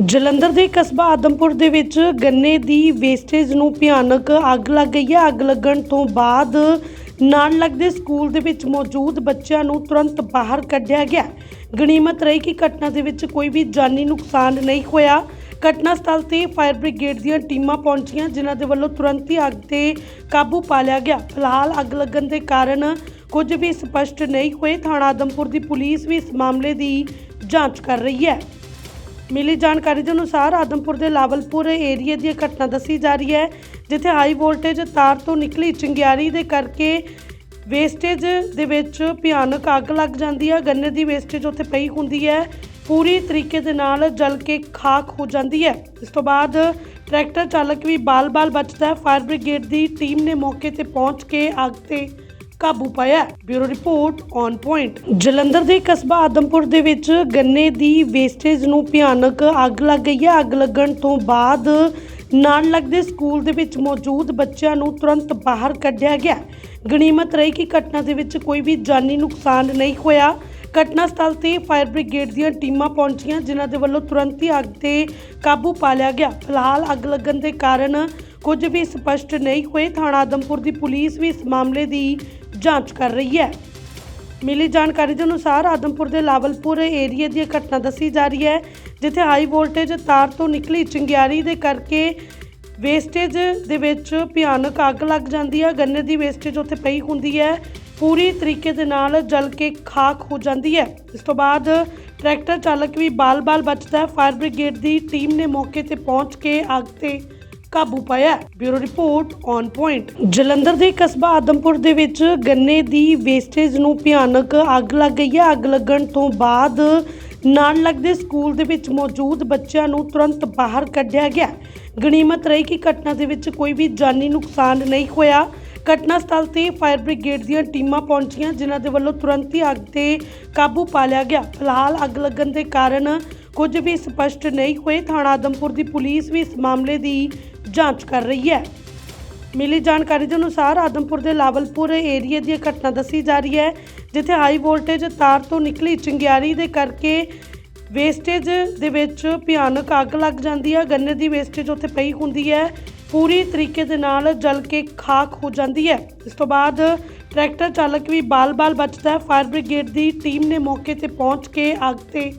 ਜਲੰਧਰ ਦੇ ਕਸਬਾ ਆਦਮਪੁਰ ਦੇ ਵਿੱਚ ਗੰਨੇ ਦੀ ਵੇਸਟੇਜ ਨੂੰ ਭਿਆਨਕ ਅੱਗ ਲੱਗ ਗਈ ਹੈ। ਅੱਗ ਲੱਗਣ ਤੋਂ ਬਾਅਦ ਨਾਲ ਲੱਗਦੇ ਸਕੂਲ ਦੇ ਵਿੱਚ ਮੌਜੂਦ ਬੱਚਿਆਂ ਨੂੰ ਤੁਰੰਤ ਬਾਹਰ ਕੱਢਿਆ ਗਿਆ। ਗਣੀਮਤ ਰਹੀ ਕਿ ਘਟਨਾ ਦੇ ਵਿੱਚ ਕੋਈ ਵੀ ਜਾਨੀ ਨੁਕਸਾਨ ਨਹੀਂ ਹੋਇਆ। ਘਟਨਾ ਸਥਲ ਤੇ ਫਾਇਰ ਬ੍ਰਿਗੇਡ ਦੀਆਂ ਟੀਮਾਂ ਪਹੁੰਚੀਆਂ, ਜਿਨ੍ਹਾਂ ਦੇ ਵੱਲੋਂ ਤੁਰੰਤ ਹੀ ਅੱਗ ਤੇ ਕਾਬੂ ਪਾ ਲਿਆ ਗਿਆ। ਫਿਲਹਾਲ ਅੱਗ ਲੱਗਣ ਦੇ ਕਾਰਨ ਕੁਝ ਵੀ ਸਪਸ਼ਟ ਨਹੀਂ ਹੋਏ। ਥਾਣਾ ਆਦਮਪੁਰ ਦੀ ਪੁਲਿਸ ਵੀ ਇਸ ਮਾਮਲੇ ਦੀ ਜਾਂਚ ਕਰ ਰਹੀ ਹੈ। ਮਿਲੀ ਜਾਣਕਾਰੀ ਦੇ ਅਨੁਸਾਰ ਆਦਮਪੁਰ ਦੇ ਲਾਵਲਪੁਰ ਏਰੀਏ ਦੀ ਇਹ ਘਟਨਾ ਦੱਸੀ ਜਾ ਰਹੀ ਹੈ, ਜਿੱਥੇ ਹਾਈ ਵੋਲਟੇਜ ਤਾਰ ਤੋਂ ਨਿਕਲੀ ਚਿੰਗਿਆਰੀ ਦੇ ਕਰਕੇ ਵੇਸਟੇਜ ਦੇ ਵਿੱਚ ਭਿਆਨਕ ਅੱਗ ਲੱਗ ਜਾਂਦੀ ਹੈ। ਗੰਨੇ ਦੀ ਵੇਸਟੇਜ ਉੱਥੇ ਪਈ ਹੁੰਦੀ ਹੈ। ਪੂਰੀ ਤਰੀਕੇ ਦੇ ਨਾਲ ਜਲ ਕੇ ਖਾਕ ਹੋ ਜਾਂਦੀ ਹੈ। ਇਸ ਤੋਂ ਬਾਅਦ ਟਰੈਕਟਰ ਚਾਲਕ ਵੀ ਬਾਲ-ਬਾਲ ਬਚਦਾ ਹੈ। ਫਾਇਰ ਬ੍ਰਿਗੇਡ ਦੀ ਟੀਮ ਨੇ ਮੌਕੇ ਤੇ ਪਹੁੰਚ ਕੇ ਅੱਗ ਤੇ ਕਾਬੂ ਪਾਇਆ bureau report on point. Jalandhar ਦੇ ਕਸਬਾ ਆਦਮਪੁਰ ਦੇ ਵਿੱਚ ਗੰਨੇ ਦੀ ਵੇਸਟੇਜ ਨੂੰ ਭਿਆਨਕ ਅੱਗ ਲੱਗ ਗਈ ਹੈ। ਅੱਗ ਲੱਗਣ ਤੋਂ ਬਾਅਦ ਨਾਲ ਲੱਗਦੇ ਸਕੂਲ ਦੇ ਵਿੱਚ ਮੌਜੂਦ ਬੱਚਿਆਂ ਨੂੰ ਤੁਰੰਤ ਬਾਹਰ ਕੱਢਿਆ ਗਿਆ ਗਣੀਮਤ ਰਹੀ ਕਿ ਘਟਨਾ ਦੇ ਵਿੱਚ ਕੋਈ ਵੀ ਜਾਨੀ ਨੁਕਸਾਨ ਨਹੀਂ ਹੋਇਆ। ਘਟਨਾ ਸਥਲ ਤੇ ਫਾਇਰ ਬ੍ਰਿਗੇਡ ਦੀਆਂ ਟੀਮਾਂ ਪਹੁੰਚੀਆਂ, ਜਿਨ੍ਹਾਂ ਦੇ ਵੱਲੋਂ ਤੁਰੰਤ ਹੀ ਅੱਗ ਤੇ ਕਾਬੂ ਪਾ ਲਿਆ ਗਿਆ। ਫਿਲਹਾਲ ਅੱਗ ਲੱਗਣ ਦੇ ਕਾਰਨ ਕੁਝ ਵੀ ਸਪਸ਼ਟ ਨਹੀਂ ਹੋਏ। ਥਾਣਾ ਆਦਮਪੁਰ ਦੀ ਪੁਲਿਸ ਵੀ ਇਸ ਮਾਮਲੇ ਦੀ ਜਾਂਚ ਕਰ ਰਹੀ ਹੈ। ਮਿਲੀ ਜਾਣਕਾਰੀ ਦੇ ਅਨੁਸਾਰ ਆਦਮਪੁਰ ਦੇ ਲਾਵਲਪੁਰ ਏਰੀਏ ਦੀ ਇਹ ਘਟਨਾ ਦੱਸੀ ਜਾ ਰਹੀ ਹੈ, ਜਿੱਥੇ ਹਾਈ ਵੋਲਟੇਜ ਤਾਰ ਤੋਂ ਨਿਕਲੀ ਚਿੰਗਿਆਰੀ ਦੇ ਕਰਕੇ ਵੇਸਟੇਜ ਦੇ ਵਿੱਚ ਭਿਆਨਕ ਅੱਗ ਲੱਗ ਜਾਂਦੀ ਹੈ। ਗੰਨੇ ਦੀ ਵੇਸਟੇਜ ਉੱਥੇ ਪਈ ਹੁੰਦੀ ਹੈ। ਪੂਰੀ ਤਰੀਕੇ ਦੇ ਨਾਲ ਜਲ ਕੇ ਖਾਕ ਹੋ ਜਾਂਦੀ ਹੈ। ਇਸ ਤੋਂ ਬਾਅਦ ਟਰੈਕਟਰ ਚਾਲਕ ਵੀ ਬਾਲ-ਬਾਲ ਬਚਦਾ ਹੈ। ਫਾਇਰ ਬ੍ਰਿਗੇਡ ਦੀ ਟੀਮ ਨੇ ਮੌਕੇ ਤੇ ਪਹੁੰਚ ਕੇ ਅੱਗ ਤੇ ਕਾਬੂ ਪਾਇਆ bureau report on point. Jalandhar ਦੇ ਕਸਬਾ ਆਦਮਪੁਰ ਦੇ ਵਿੱਚ ਗੰਨੇ ਦੀ ਵੇਸਟੇਜ ਨੂੰ ਭਿਆਨਕ ਅੱਗ ਲੱਗ ਗਈ ਹੈ। ਅੱਗ ਲੱਗਣ ਤੋਂ ਬਾਅਦ ਨਾਲ ਲੱਗਦੇ ਸਕੂਲ ਦੇ ਵਿੱਚ ਮੌਜੂਦ ਬੱਚਿਆਂ ਨੂੰ ਤੁਰੰਤ ਬਾਹਰ ਕੱਢਿਆ ਗਿਆ ਗਣੀਮਤ ਰਹੀ ਕਿ ਘਟਨਾ ਦੇ ਵਿੱਚ ਕੋਈ ਵੀ ਜਾਨੀ ਨੁਕਸਾਨ ਨਹੀਂ ਹੋਇਆ। ਘਟਨਾ ਸਥਲ ਤੇ ਫਾਇਰ ਬ੍ਰਿਗੇਡ ਦੀਆਂ ਟੀਮਾਂ ਪਹੁੰਚੀਆਂ, ਜਿਨ੍ਹਾਂ ਦੇ ਵੱਲੋਂ ਤੁਰੰਤ ਹੀ ਅੱਗ ਤੇ ਕਾਬੂ ਪਾ ਲਿਆ ਗਿਆ। ਫਿਲਹਾਲ ਅੱਗ ਲੱਗਣ ਦੇ ਕਾਰਨ ਕੁਝ ਵੀ ਸਪਸ਼ਟ ਨਹੀਂ ਹੋਏ। ਥਾਣਾ ਆਦਮਪੁਰ ਦੀ ਪੁਲਿਸ ਵੀ ਇਸ ਮਾਮਲੇ ਦੀ ਜਾਂਚ ਕਰ ਰਹੀ ਹੈ। ਮਿਲੀ ਜਾਣਕਾਰੀ ਦੇ ਅਨੁਸਾਰ ਆਦਮਪੁਰ ਦੇ ਲਾਵਲਪੁਰ ਏਰੀਏ ਦੀ ਇਹ ਘਟਨਾ ਦੱਸੀ ਜਾ ਰਹੀ ਹੈ, ਜਿੱਥੇ ਹਾਈ ਵੋਲਟੇਜ ਤਾਰ ਤੋਂ ਨਿਕਲੀ ਚਿੰਗਿਆਰੀ ਦੇ ਕਰਕੇ ਵੇਸਟੇਜ ਦੇ ਵਿੱਚ ਭਿਆਨਕ ਅੱਗ ਲੱਗ ਜਾਂਦੀ ਹੈ। ਗੰਨੇ ਦੀ ਵੇਸਟੇਜ ਉੱਥੇ ਪਈ ਹੁੰਦੀ ਹੈ। ਪੂਰੀ ਤਰੀਕੇ ਦੇ ਨਾਲ ਜਲ ਕੇ ਖਾਕ ਹੋ ਜਾਂਦੀ ਹੈ। ਇਸ ਤੋਂ ਬਾਅਦ ਟਰੈਕਟਰ ਚਾਲਕ ਵੀ ਬਾਲ-ਬਾਲ ਬਚਦਾ ਹੈ। ਫਾਇਰ ਬ੍ਰਿਗੇਡ ਦੀ ਟੀਮ ਨੇ ਮੌਕੇ ਤੇ ਪਹੁੰਚ ਕੇ ਅੱਗ ਤੇ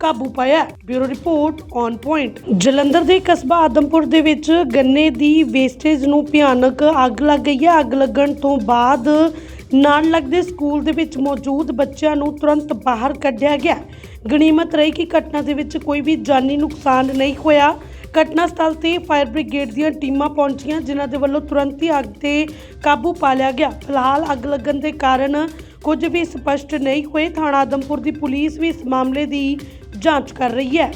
ਕਾਬੂ ਪਾਇਆ bureau report on point. Jalandhar ਦੇ ਕਸਬਾ ਆਦਮਪੁਰ ਦੇ ਵਿੱਚ ਗੰਨੇ ਦੀ ਵੇਸਟੇਜ ਨੂੰ ਭਿਆਨਕ ਅੱਗ ਲੱਗ ਗਈ ਹੈ। ਅੱਗ ਲੱਗਣ ਤੋਂ ਬਾਅਦ ਨਾਲ ਲੱਗਦੇ ਸਕੂਲ ਦੇ ਵਿੱਚ ਮੌਜੂਦ ਬੱਚਿਆਂ ਨੂੰ ਤੁਰੰਤ ਬਾਹਰ ਕੱਢਿਆ ਗਿਆ ਗਣੀਮਤ ਰਹੀ ਕਿ ਘਟਨਾ ਦੇ ਵਿੱਚ ਕੋਈ ਵੀ ਜਾਨੀ ਨੁਕਸਾਨ ਨਹੀਂ ਹੋਇਆ। ਘਟਨਾ ਸਥਲ ਤੇ ਫਾਇਰ ਬ੍ਰਿਗੇਡ ਦੀਆਂ ਟੀਮਾਂ ਪਹੁੰਚੀਆਂ, ਜਿਨ੍ਹਾਂ ਦੇ ਵੱਲੋਂ ਤੁਰੰਤ ਹੀ ਅੱਗ ਤੇ ਕਾਬੂ ਪਾ ਲਿਆ ਗਿਆ। ਫਿਲਹਾਲ ਅੱਗ ਲੱਗਣ ਦੇ ਕਾਰਨ ਕੁਝ ਵੀ ਸਪਸ਼ਟ ਨਹੀਂ ਹੋਏ। ਥਾਣਾ ਆਦਮਪੁਰ ਦੀ ਪੁਲਿਸ ਵੀ ਇਸ ਮਾਮਲੇ ਦੀ ਜਾਂਚ ਕਰ ਰਹੀ ਹੈ।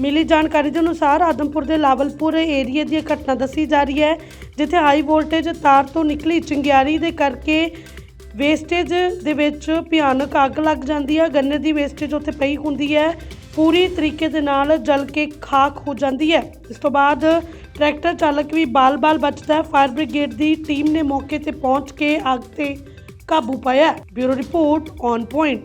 ਮਿਲੀ ਜਾਣਕਾਰੀ ਦੇ ਅਨੁਸਾਰ ਆਦਮਪੁਰ ਦੇ ਲਾਵਲਪੁਰ ਏਰੀਏ ਦੀ ਇਹ ਘਟਨਾ ਦੱਸੀ ਜਾ ਰਹੀ ਹੈ, ਜਿੱਥੇ ਹਾਈ ਵੋਲਟੇਜ ਤਾਰ ਤੋਂ ਨਿਕਲੀ ਚਿੰਗਿਆਰੀ ਦੇ ਕਰਕੇ ਵੇਸਟੇਜ ਦੇ ਵਿੱਚ ਭਿਆਨਕ ਅੱਗ ਲੱਗ ਜਾਂਦੀ ਹੈ। ਗੰਨੇ ਦੀ ਵੇਸਟੇਜ ਉੱਥੇ ਪਈ ਹੁੰਦੀ ਹੈ। ਪੂਰੀ ਤਰੀਕੇ ਦੇ ਨਾਲ ਜਲ ਕੇ ਖਾਕ ਹੋ ਜਾਂਦੀ ਹੈ। ਇਸ ਤੋਂ ਬਾਅਦ ਟਰੈਕਟਰ ਚਾਲਕ ਵੀ ਬਾਲ-ਬਾਲ ਬਚਦਾ ਹੈ। ਫਾਇਰ ਬ੍ਰਿਗੇਡ ਦੀ ਟੀਮ ਨੇ ਮੌਕੇ ਤੇ ਪਹੁੰਚ ਕੇ ਅੱਗ ਤੇ ਕਾਬੂ ਪਾਇਆ ਬਿਊਰੋ ਰਿਪੋਰਟ ਔਨ ਪੁਆਇੰਟ।